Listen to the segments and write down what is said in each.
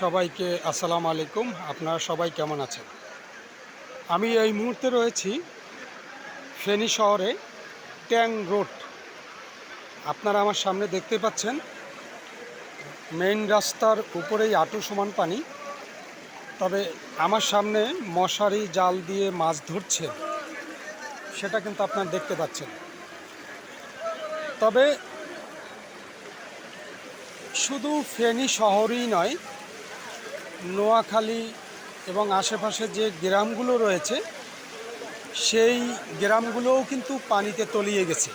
সবাইকে আসসালাম আলাইকুম। আপনারা সবাই কেমন আছেন? আমি এই মুহূর্তে রয়েছি ফেনী শহরে ট্যাং রোড। আপনারা আমার সামনে দেখতে পাচ্ছেন, মেইন রাস্তার উপরেই আটু সমান পানি। তবে আমার সামনে মশারি, জাল দিয়ে মাছ ধরছে, সেটা কিন্তু আপনারা দেখতে পাচ্ছেন। তবে শুধু ফেনী শহরই নয় নোয়াখালী এবং আশেপাশে যে গ্রামগুলো রয়েছে, সেই গ্রামগুলোও কিন্তু পানিতে তলিয়ে গেছে।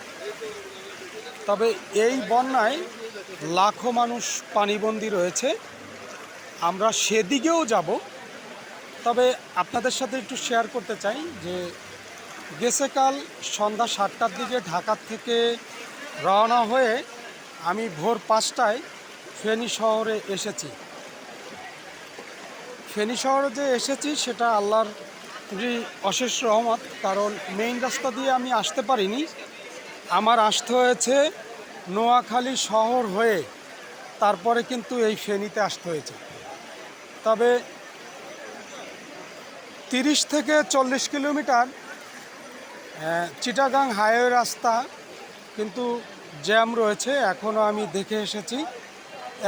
তবে এই বন্যায় লাখো মানুষ পানিবন্দী রয়েছে। আমরা সেদিকেও যাব। তবে আপনাদের সাথে একটু শেয়ার করতে চাই যে, গেছে কাল সন্ধ্যা সাতটার দিকে ঢাকার থেকে রওনা হয়ে আমি ভোর পাঁচটায় ফেনী শহরে এসেছি। ফেনী শহরে যে এসেছি, সেটা আল্লাহর যে অশেষ রহমত, কারণ মেইন রাস্তা দিয়ে আমি আসতে পারিনি। আমার আসতে হয়েছে নোয়াখালী শহর হয়ে, তারপরে কিন্তু এই ফেনীতে আসতে হয়েছে। তবে তিরিশ থেকে চল্লিশ কিলোমিটার চিটাগাং হাইওয়ে রাস্তা কিন্তু জ্যাম রয়েছে এখনও আমি দেখে এসেছি।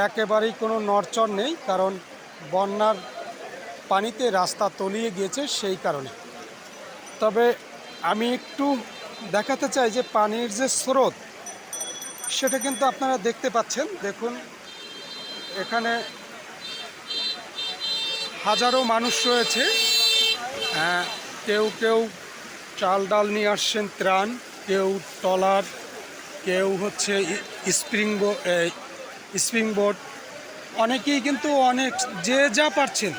একেবারেই কোনো নড়চড় নেই, কারণ বন্যার পানিতে রাস্তা তলিয়ে গিয়েছে সেই কারণে। তবে আমি একটু দেখাতে চাই যে পানির যে স্রোত সেটা কিন্তু আপনারা দেখতে পাচ্ছেন। দেখুন এখানে হাজারো মানুষ রয়েছে। আহ, কেউ কেউ চাল ডাল নিয়ে আসছেন ত্রাণ কেউ টলার কেউ হচ্ছে স্প্রিং স্প্রিং বোর্ড অনেকেই কিন্তু অনেক যে যা পারছেন।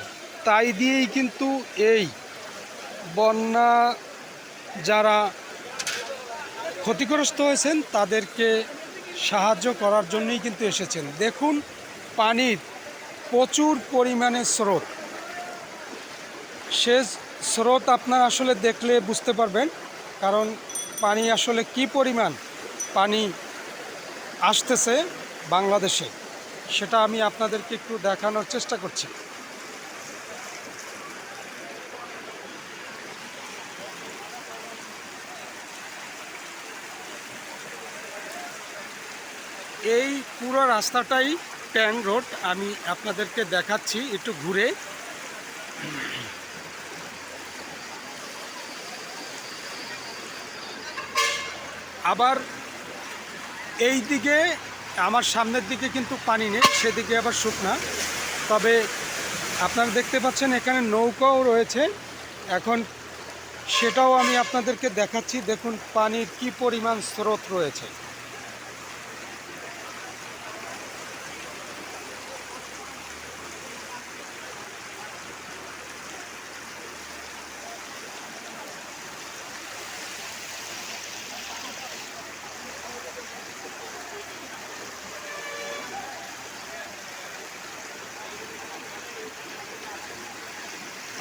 তাই দিয়েই কিন্তু এই বন্যা যারা ক্ষতিগ্রস্ত হয়েছেন, তাদেরকে সাহায্য করার জন্যই কিন্তু এসেছেন। দেখুন, পানির প্রচুর পরিমাণে স্রোত। সে স্রোত আপনার আসলে দেখলে বুঝতে পারবেন, কারণ পানি আসলে কি পরিমাণ পানি আসতেছে বাংলাদেশে, সেটা আমি আপনাদেরকে একটু দেখানোর চেষ্টা করছি। এই পুরো রাস্তাটাই ট্যাং রোড, আমি আপনাদেরকে দেখাচ্ছি একটু ঘুরে। আবার এই দিকে, আমার সামনের দিকে কিন্তু পানি নেই, সেদিকে আবার শুকনা। তবে আপনারা দেখতে পাচ্ছেন এখানে নৌকাও রয়েছে। এখন সেটাও আমি আপনাদেরকে দেখাচ্ছি, দেখুন পানির কি পরিমাণ স্রোত রয়েছে।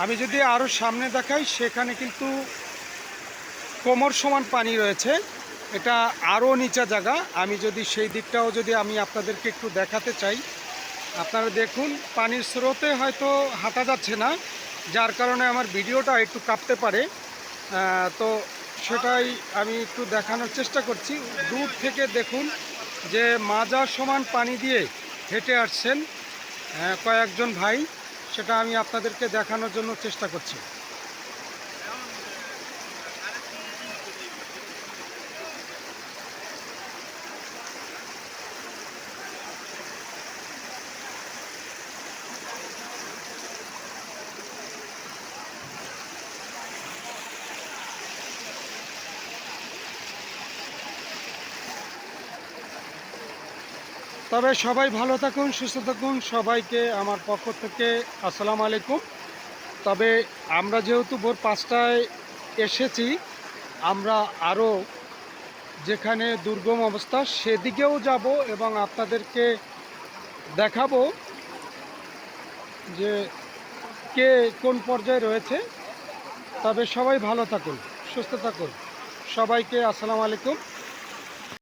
আমি যদি আরও সামনে দেখাই, সেখানে কিন্তু কোমর সমান পানি রয়েছে। এটা আরও নিচা জায়গা। আমি যদি সেই দিকটাও যদি আমি আপনাদেরকে একটু দেখাতে চাই, আপনারা দেখুন, পানির স্রোতে হয়তো হাঁটা যাচ্ছে না, যার কারণে আমার ভিডিওটা একটু কাঁপতে পারে। তো সেটাই আমি একটু দেখানোর চেষ্টা করছি। দূর থেকে দেখুন যে মাজা সমান পানি দিয়ে হেঁটে আসছেন কয়েকজন ভাই। সেটা আমি আপনাদেরকে দেখানোর জন্য চেষ্টা করছি। তবে সবাই ভালো থাকুন, সুস্থ থাকুন। সবাইকে আমার পক্ষ থেকে আসসালামু আলাইকুম। তবে আমরা যেহেতু ভোর পাঁচটায় এসেছি, আমরা আরও যেখানে দুর্গম অবস্থা সেদিকেও যাব এবং আপনাদেরকে দেখাবো যে কে কোন পর্যায়ে রয়েছে। তবে সবাই ভালো থাকুন, সুস্থ থাকুন। সবাইকে আসসালামু আলাইকুম।